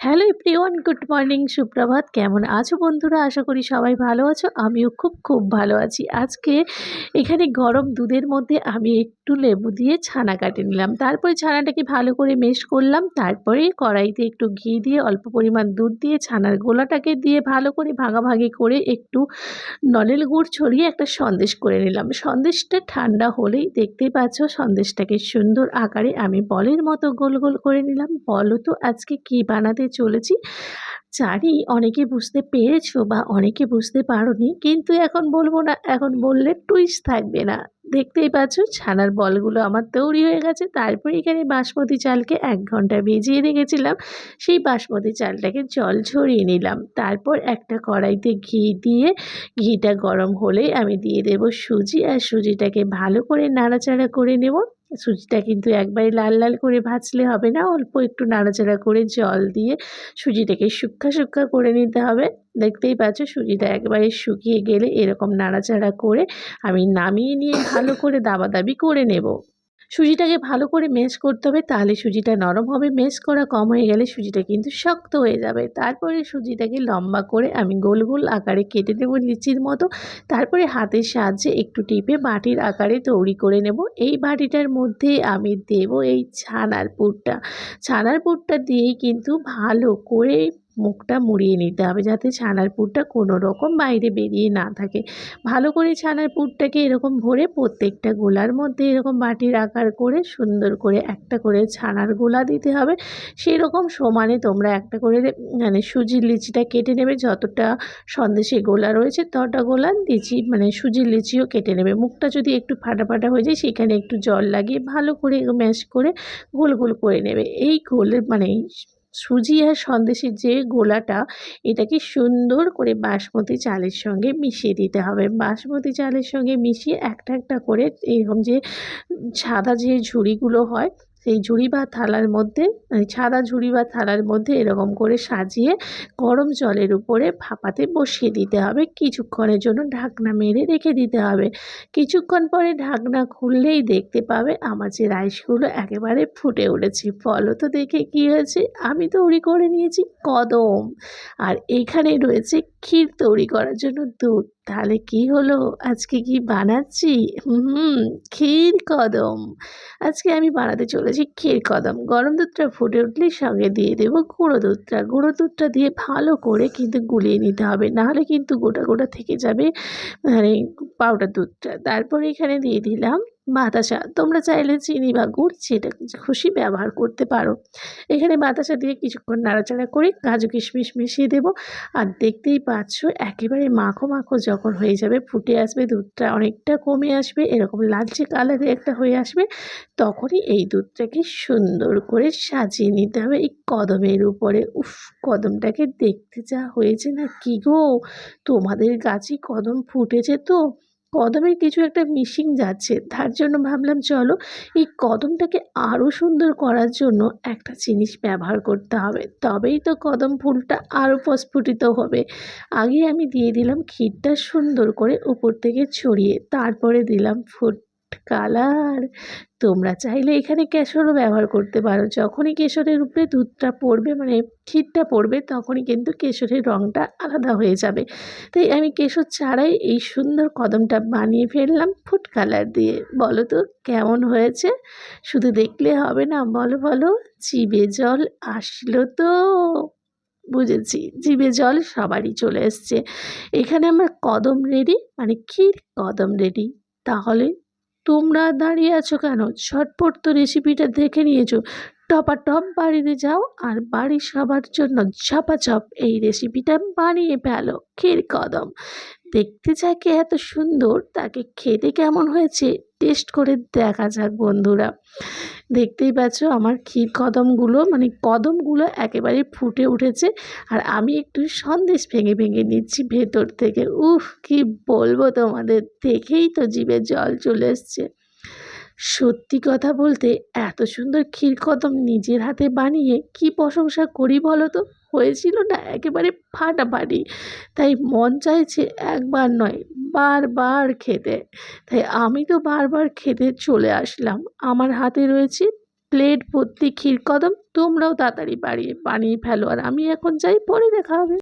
Hello everyone, good morning, সুপ্রভাত। কেমন আছো বন্ধুরা? আশা করি সবাই ভালো আছো। আমিও খুব খুব ভালো আছি। আজকে এখানে গরম দুধের মধ্যে আমি একটু লেবু দিয়ে ছানা কাটে নিলাম। তারপরে ছানাটাকে ভালো করে মেশ করলাম। তারপরে কড়াইতে একটু ঘি দিয়ে অল্প পরিমাণ দুধ দিয়ে ছানার গোলাটাকে দিয়ে ভালো করে ভাগাভাগি করে একটু নলেল গুড় ছড়িয়ে একটা সন্দেশ করে নিলাম। সন্দেশটা ঠান্ডা হলেই দেখতেই পাচ্ছ, সন্দেশটাকে সুন্দর আকারে আমি বলের মতো গোল গোল করে নিলাম। বলো তো আজকে কি বানাতে চলেছি। জানি অনেকে বুঝতে পেরেছ বা অনেকে বুঝতে পারোনি, কিন্তু এখন বলব না, এখন বললে টুইস্ট থাকবে না। দেখতেই পাচ্ছ ছানার বলগুলো আমার তৈরি হয়ে গেছে, তারপরে এখানে বাসমতি চালকে এক ঘণ্টা ভিজিয়ে রেখেছিলাম, সেই বাসমতি চালটাকে জল ঝরিয়ে নিলাম। তারপর একটা কড়াইতে ঘি দিয়ে, ঘিটা গরম হলে আমি দিয়ে দেব সুজি, আর সুজিটাকে ভালো করে নাড়াচাড়া করে নেব। সুজিটা কিন্তু একবারে লাল লাল করে ভাজলে হবে না। অল্প একটু নাড়াচাড়া করে জল দিয়ে সুজিটাকে শুক্কা শুক্কা করে নিতে হবে। দেখতেই পাচ্ছ সুজিটা একবারে শুকিয়ে গেলে এরকম নাড়াচাড়া করে আমি নামিয়ে নিয়ে ভালো করে দাবাদাবি করে নেব। সুজিটাকে ভালো করে মেশ করতে হবে, তাহলে সুজিটা নরম হবে। মেশ করা কম হয়ে গেলে সুজিটা কিন্তু শক্ত হয়ে যাবে। তারপরে সুজিটাকে লম্বা করে আমি গোল গোল আকারে কেটে নেব লিচির মতো। তারপরে হাতের সাহায্যে একটু টিপে বাটির আকারে তৈরি করে নেব। এই বাটিটার মধ্যে আমি দেব এই ছানার পুরটা। ছানার পুরটা দিয়েই কিন্তু ভালো করে মুখটা মুড়িয়ে নিতে হবে যাতে ছানার পুরটা কোনো রকম বাইরে বেরিয়ে না থাকে। ভালো করে ছানার পুরটাকে এরকম ভরে প্রত্যেকটা গোলার মধ্যে এরকম বাটির আকার করে সুন্দর করে একটা করে ছানার গোলা দিতে হবে। সেই রকম সমানে তোমরা একটা করে মানে সুজির লিচিটা কেটে নেবে। যতটা সন্দেশে গোলা রয়েছে ততটা গোলা লিচি মানে সুজির লিচিও কেটে নেবে। মুখটা যদি একটু ফাটা ফাটা হয়ে যায় সেখানে একটু জল লাগিয়ে ভালো করে ম্যাশ করে গোল গোল করে নেবে। এই গোলের মানে সুজি আর সন্দেশের যে গোলাটা, এটাকে সুন্দর করে বাসমতি চালের সঙ্গে মিশিয়ে দিতে হবে। বাসমতি চালের সঙ্গে মিশিয়ে একটা একটা করে এরকম যে সাদা যে ঝুড়িগুলো হয় সেই ঝুড়ি বা থালার মধ্যে ছাদা ঝুড়ি বা থালার মধ্যে এরকম করে সাজিয়ে গরম জলের উপরে ভাপাতে বসিয়ে দিতে হবে। কিছুক্ষণের জন্য ঢাকনা মেরে রেখে দিতে হবে। কিছুক্ষণ পরে ঢাকনা খুললেই দেখতে পাবে আমার যে রাইসগুলো একেবারে ফুটে উঠেছে। ফলো তো দেখে কী হয়েছে? আমি তৈরি করে নিয়েছি কদম। আর এখানে রয়েছে ক্ষীর তৈরি করার জন্য দুধ। তাহলে কি হলো? আজকে কি বানাচ্ছি? হুম, ক্ষীর কদম। আজকে আমি বানাতে চলেছি ক্ষীর কদম। গরম দুধটা ফুটে উঠলে সঙ্গে দিয়ে দেব গুঁড়ো দুধটা। গুঁড়ো দুধটা দিয়ে ভালো করে কিন্তু গুলিয়ে নিতে হবে। নাহলে কিন্তু গোটা গোটা থেকে যাবে মানে পাউডার দুধটা। তারপর এখানে দিয়ে দিলাম বাতাসা, তোমরা চাইলে চিনি বা গুড় যেটা খুশি ব্যবহার করতে পারো। এখানে বাতাসা দিয়ে কিছুক্ষণ নাড়াচাড়া করে কাজু কিশমিশ মিশিয়ে দেব। আর দেখতেই পাচ্ছ, একেবারে মাখো মাখো যখন হয়ে যাবে, ফুটে আসবে, দুধটা অনেকটা কমে আসবে, এরকম লালচে কালারে একটা হয়ে আসবে, তখনই এই দুধটাকে সুন্দর করে সাজিয়ে নিতে হবে এই কদমের উপরে। উফ, কদমটাকে দেখতে যা হয়েছে না কি গো! তোমাদের গাছে কদম ফুটেছে তো। কদমের কিছু একটা মিশিং যাচ্ছে। তার জন্য ভাবলাম, চলো এই কদমটাকে আরও সুন্দর করার জন্য একটা জিনিস ব্যবহার করতে হবে। তবেই তো কদম ফুলটা আরও প্রস্ফুটিত হবে। আগে আমি দিয়ে দিলাম ক্ষীরটা সুন্দর করে উপর থেকে ছড়িয়ে, তারপরে দিলাম ফুড কালার। তোমরা চাইলে এখানে কেশরও ব্যবহার করতে পারো। যখনই কেশরের উপরে দুধটা পড়বে মানে ক্ষীরটা পড়বে, তখনই কিন্তু কেশরের রঙটা আলাদা হয়ে যাবে। তাই আমি কেশর ছাড়াই এই সুন্দর কদমটা বানিয়ে ফেললাম ফুড কালার দিয়ে। বলো তো, কেমন হয়েছে? শুধু দেখলে হবে না, বলো বলো জিবে জল আসলো তো। বুঝেছি, জিভে জল সবারই চলে এসছে। এখানে আমার কদম রেডি মানে ক্ষীর কদম রেডি তাহলে তোমরা দাঁড়িয়ে আছো কেন? ঝটপট তো রেসিপিটা দেখে নিয়েছো। টপা টপ বাড়িতে যাও আর বাড়ির সবার জন্য ঝপাঝপ এই রেসিপিটা বানিয়ে ফেলো। ক্ষীর কদম। দেখতে যাকে এত সুন্দর, তাকে খেতে কেমন হয়েছে? টেস্ট করে দেখা যাক বন্ধুরা। দেখতেই পাচ্ছ আমার ক্ষীর কদমগুলো মানে কদমগুলো একেবারে ফুটে উঠেছে আর আমি একটু সন্দেশ ভেঙে ভেঙে নিচ্ছি ভেতর থেকে। উফ, কি বলব তোমাদের, দেখেই তো জিভে জল চলে এসছে। সত্যি কথা বলতে এত সুন্দর ক্ষীর কদম নিজের হাতে বানিয়ে কি প্রশংসা করি বলো তো? হয়েছিল না, একেবারে ফাটাফাটি। তাই মন চাইছে একবার নয়, বারবার খেতে। তাই আমি তো বারবার খেতে চলে আসলাম। আমার হাতে রয়েছে প্লেট, ভর্তি ক্ষীরকদম তোমরাও তাড়াতাড়ি বাড়িয়ে বানিয়ে ফেলো। আর আমি এখন যাই, পরে দেখা হবে।